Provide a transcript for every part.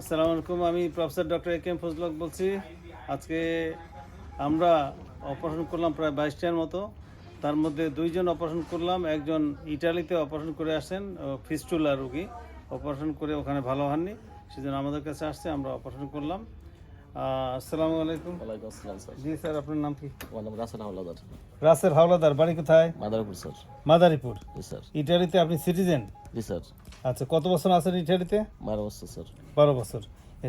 আসসালামু আলাইকুম আমি professor doctor A K M ফজলক বলছি। আজকে আমরা অপারেশন করলাম প্রায় বাইশটার মতো। তার মধ্যে দুইজন অপারেশন করলাম একজন ইটালিতে অপারেশন করে আসেন ফিস্টুলা রুগী। অপারেশন করে ওখানে ভালো হননি সেজন্য আমাদের কাছে আসছে আমরা অপারেশন করলাম। আসসালামু আলাইকুম। ওয়ালাইকুম আসসালাম স্যার। জি স্যার আপনার নাম কি? আমার নাম রাসেল হাওলাদার। রাসেল হাওলাদার বাড়ি কোথায়? মাদারীপুর স্যার। মাদারীপুর। জি স্যার। ইটালিতে আপনি সিটিজেন? জি স্যার। আচ্ছা কত বছর আছেন ইটালিতে? বারো বছর স্যার। বারো বছর।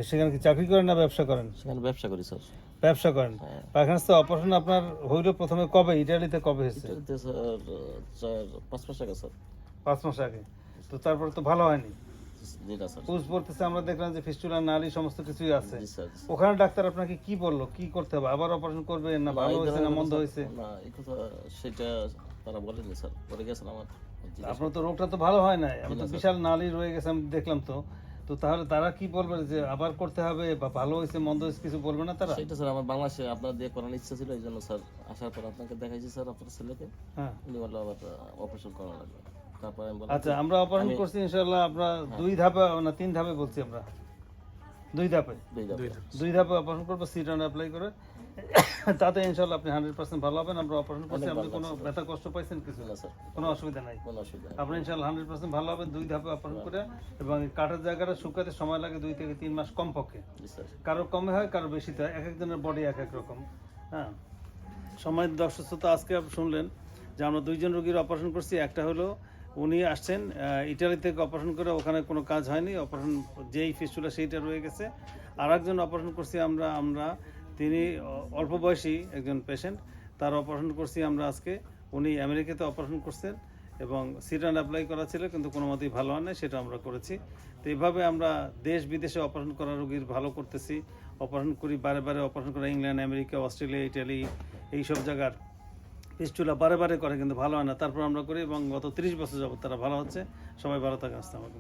সেখানে কি চাকরি করেন না ব্যবসা করেন? সেখানে ব্যবসা করি স্যার। ব্যবসা করেন। হ্যাঁ। পায়খানা অপারেশন আপনার হইল প্রথমে কবে? ইটালিতে কবে হয়েছে? ইটালিতে স্যার চার পাঁচ মাস আগে স্যার। পাঁচ মাস আগে। তো তারপর তো ভালো হয়নি? পুষ পড়তেছে আমরা দেখলাম যে ফিস্টুলা নালি সমস্ত কিছুই আছে। স্যার ওখানে ডাক্তার আপনাকে কি বলল? কি করতে হবে? আবার অপারেশন করবেন না? ভালো হয়েছে না মন্দ হয়েছে? না এই কথা সেটা তারা বলেনি স্যার পরে গেছেন আমার আপনার তো রোগটা তো ভালো হয় নাই। আমি তো বিশাল নালি রয়ে গেছে আমি দেখলাম তো। তো তাহলে তারা কি বলবে যে আবার করতে হবে বা ভালো হয়েছে মন্দ হয়েছে কিছু বলবে না তারা? সেটা স্যার আমার বাংলাদেশে আপনার দিয়ে করার ইচ্ছা ছিল এই জন্য স্যার আসার পর আপনাকে দেখাইছি স্যার আপনার ছেলেকে। হ্যাঁ। উনি বলল আবার অপারেশন করা লাগবে। তারপরে আমি বললাম আচ্ছা আমরা অপারেশন করছি ইনশাল্লাহ আমরা দুই ধাপে না তিন ধাপে বলছি আমরা। দুই ধাপে। দুই ধাপে। অপারেশন করব সিট অন অ্যাপ্লাই করে। তাতে ইনশাল্লাহ আপনি হান্ড্রেড পার্সেন্ট ভালো হবেন আমরা অপারেশন করছি। আপনি কোনো ব্যথা কষ্ট পাইছেন কিছু? না স্যার। কোনো অসুবিধা নাই। কোনো অসুবিধা আপনি ইনশাল্লাহ হান্ড্রেড পার্সেন্ট ভালো হবেন দুই ধাপে অপারেশন করে। এবং কাঠের জায়গাটা শুকাতে সময় লাগে দুই থেকে তিন মাস কমপক্ষে। কারও কমে হয় কারও বেশিতে হয় এক একজনের বডি এক এক রকম। হ্যাঁ। সময় দর্শক তো আজকে আপনি শুনলেন যে আমরা দুইজন রোগীর অপারেশন করছি। একটা হলো উনি আসছেন ইটালি থেকে অপারেশন করে ওখানে কোনো কাজ হয়নি, অপারেশন যেই ফিস্টুলা সেইটা রয়ে গেছে। আর একজন অপারেশন করছি আমরা আমরা, তিনি অল্প বয়সী একজন পেশেন্ট তার অপারেশন করছি আমরা আজকে। উনি আমেরিকাতে অপারেশন করছেন এবং সিটান অ্যাপ্লাই করা ছিল, কিন্তু কোনো মতেই ভালো হয় না সেটা আমরা করেছি। তো এইভাবে আমরা দেশ বিদেশে অপারেশন করা রোগীর ভালো করতেছি। অপারেশন করি, বারে বারে অপারেশন করা, ইংল্যান্ড, আমেরিকা, অস্ট্রেলিয়া, ইটালি, এইসব জায়গার পিস্টুলা বারে বারে করে, কিন্তু ভালো হয় না। তারপর আমরা করি এবং গত তিরিশ বছর যাবত তারা ভালো হচ্ছে। সবাই ভালো থাকে আসতে আমাকে